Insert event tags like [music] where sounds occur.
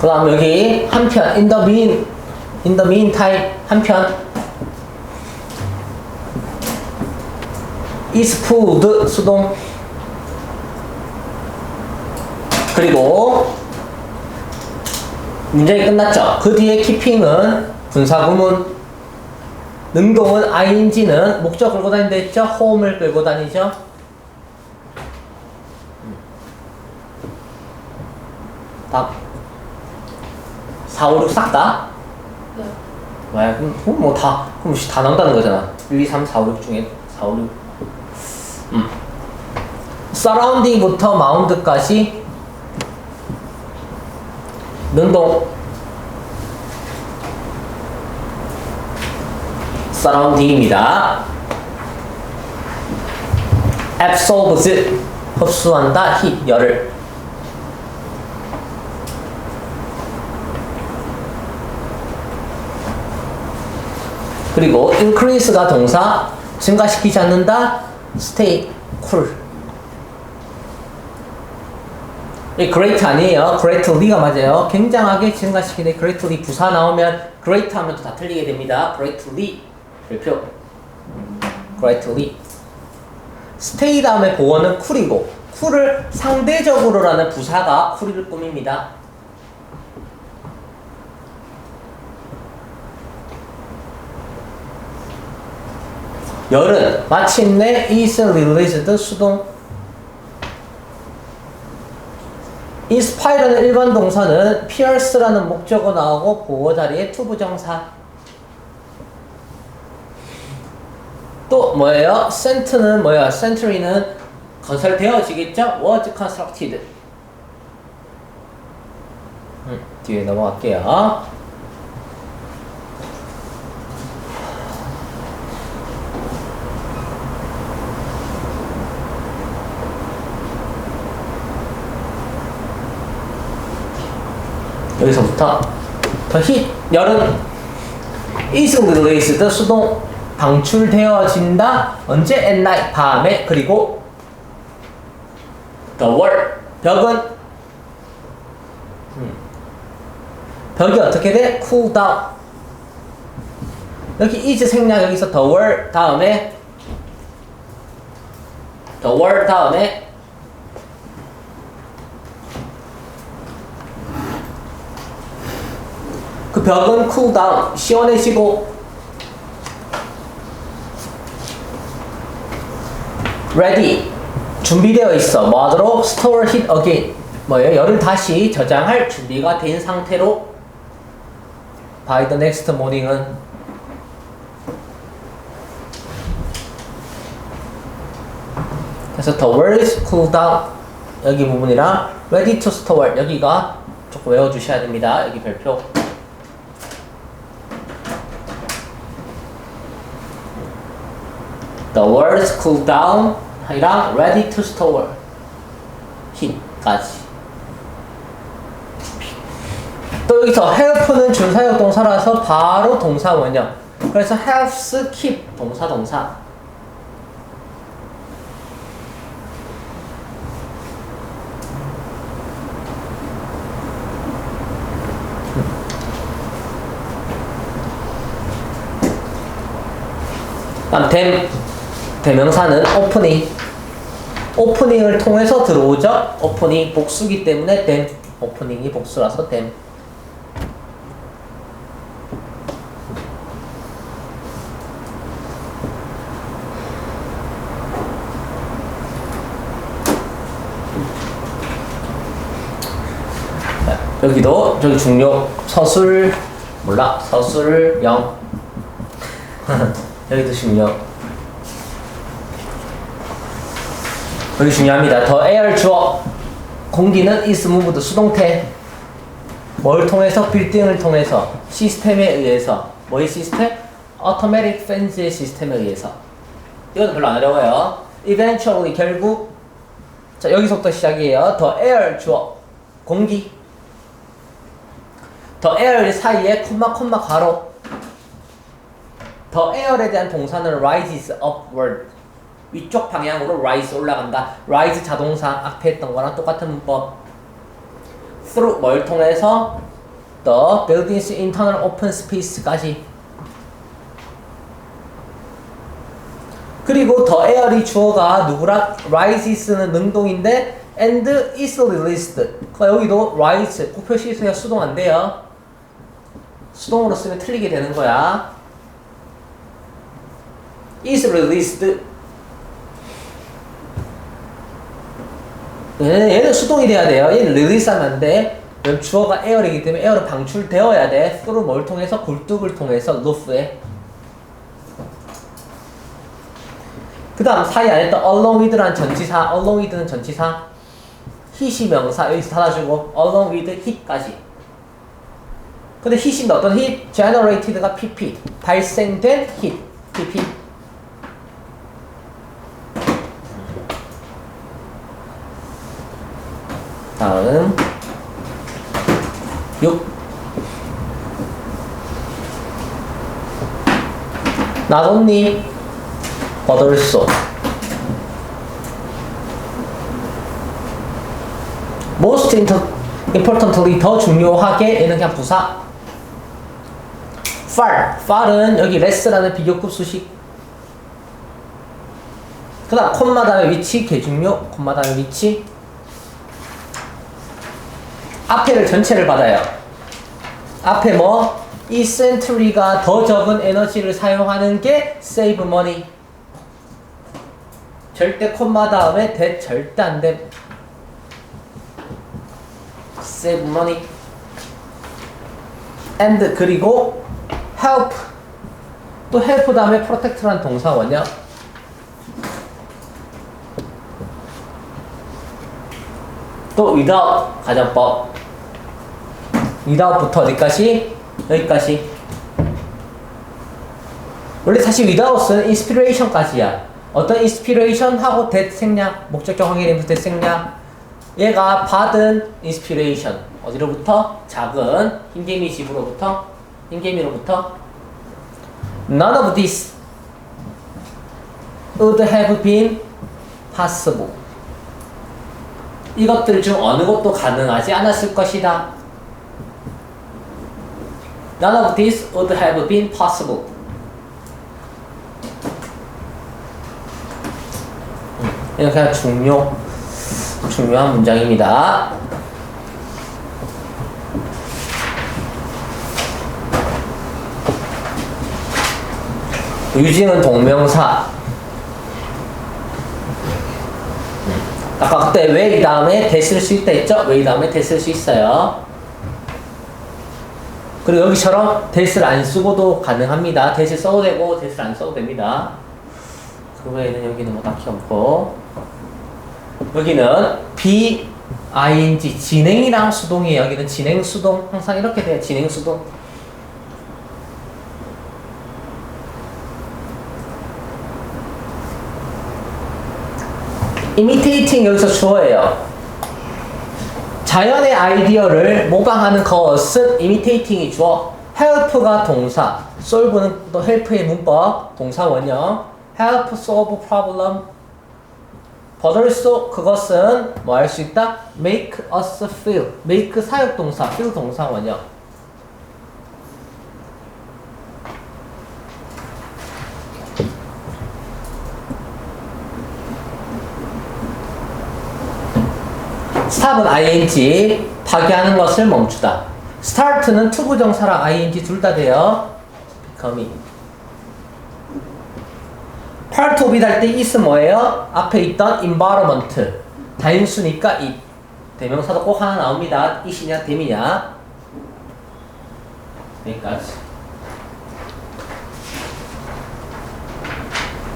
그 다음 여기 한편 in the mean in the meantime 한편 is food 수동 그리고 문장이 끝났죠. 그 뒤에 keeping은 분사구문 능동은 ing는 목적 끌고 다닌다 했죠. home을 끌고 다니죠. 4, 5, 6 싹 다? 네. 왜? 그럼, 그럼 뭐 다, 그럼 다 나온다는 거잖아. 1, 2, 3, 4, 5, 6 중에 4, 5, 6. 음. 서라운딩부터 마운드까지 능동 서라운딩입니다. absorbs 흡수한다 heat 열을 그리고 increase가 동사 증가시키지 않는다? stay cool. 이 great 아니에요. greatly가 맞아요. 굉장하게 증가시키네. greatly 부사 나오면 great 하면 또 다 틀리게 됩니다. greatly 별표. greatly stay 다음에 보어는 cool이고 cool을 상대적으로라는 부사가 cool을 꾸밉니다 열은 마침내 is released 수동 inspire는 일반 동사는 pierce라는 목적어 나오고 보어 자리에 to 부정사 또 뭐예요? cent는 뭐야? century는 건설되어지겠죠? was constructed 음, 뒤에 넘어갈게요 여기서부터 더 hit 열은 released 수동 방출되어진다 언제 night 밤에 그리고 wall 벽은 음. 벽이 어떻게 돼? cool down 여기 is 생략 여기서 wall 다음에 wall 다음에 벽은 쿨다운 시원해지고 ready 준비되어 있어 뭐하도록 store heat again 뭐예요 열을 다시 저장할 준비가 된 상태로 by the next morning은 그래서 the world is cool down 여기 부분이랑 ready to store 여기가 조금 외워주셔야 됩니다 여기 별표 The world is cooled down 이랑 ready to store hit까지 또 여기서 help는 준사역 동사라서 바로 동사 원형 그래서 helps keep 동사 동사 다음 댐 대명사는 오프닝 오프닝을 통해서 들어오죠? 오프닝 복수기 때문에 댐 오프닝이 복수라서 댐 자, 여기도 저기 중요 서술 몰라. 서술 0 [laughs] 여기도 중요 여기 중요합니다. 더 air 주어 공기는 is moved 수동태. 뭘 통해서? 빌딩을 통해서. 시스템에 의해서. 뭐의 시스템? automatic fence의 시스템에 의해서. 이건 별로 안 어려워요. eventually 결국. 자 여기서부터 시작이에요. 더 air 주어 공기. 더 air 사이에 콤마 콤마 가로. 더 에어에 대한 동사는 rises upward 위쪽 방향으로 rise 올라간다 rise 자동사 앞에 했던 거랑 똑같은 문법 through 뭘 통해서 the building's internal open space까지. 그리고 the air이 주어가 누구라 rises는 능동인데 and is released. 그러니까 여기도 rise 꼭 표시해서 수동 안 돼요. 수동으로 쓰면 틀리게 되는 거야. is released. 얘는, 얘는 수동이 돼야 돼요. 얘는 release 하면 안 돼. 그럼 주어가 에어이기 때문에 에어로 방출되어야 돼. through 뭘 통해서? 굴뚝을 통해서 루프에. 그 다음 사이 안에 또 along with란 전치사, along with는 전치사, hit이 명사 여기서 닫아주고 along with hit까지. 근데 hit인데 어떤 hit? generated가 pp, 발생된 hit, pp. 다음 6 나돈니 버들소 most importantly 더 중요하게 얘는 그냥 부사. Far. Far은 여기 less라는 비교급 수식. 그 다음 콤마 다음에 위치 개중요. 콤마 다음에 위치 앞에를 전체를 받아요. 앞에 뭐? 이 센트리가 더 적은 에너지를 사용하는 게 save money. 절대 콤마 다음에 대 절대 안 돼. save money. and 그리고 help. 또 help 다음에 protect란 동사 원형 또 without 가정법 without부터 어디까지? 여기까지 원래 사실 without은 inspiration까지야 어떤 inspiration 하고 that 생략 목적격 확인해서 that 생략 얘가 받은 inspiration 어디로부터? 작은 흰개미 집으로부터 흰개미로부터 None of this would have been possible 이것들 중 어느 것도 가능하지 않았을 것이다 None of this would have been possible 이렇게 중요 중요한 문장입니다. 유징은 동명사. 아까 그때 왜 이 다음에 대쓸 수 있다 했죠? 왜 이 다음에 대쓸 수 있어요? 그리고 여기처럼 대쓸 안 쓰고도 가능합니다. 대쓸 써도 되고 대쓸 안 써도 됩니다. 그 외에는 여기는 뭐 딱히 없고 여기는 B ing 진행이랑 수동이에요. 여기는 진행 수동 항상 이렇게 돼요. 진행 수동. imitating 여기서 주어예요. 자연의 아이디어를 모방하는 것은 imitating이 주어. help가 동사, solve는 또 help의 문법, 동사 원형. help solve problem. 버들소 그것은 뭐 할 수 있다? make us feel. make 사역 동사, feel 동사 원형. 스탑은 ing 파괴하는 것을 멈추다. start는 투부정사랑 ing 둘 다 돼요. becoming. part of it 할 때 is 뭐예요? 앞에 있던 environment 단수니까 it 대명사도 꼭 하나 나옵니다. it이냐 됨이냐 여기까지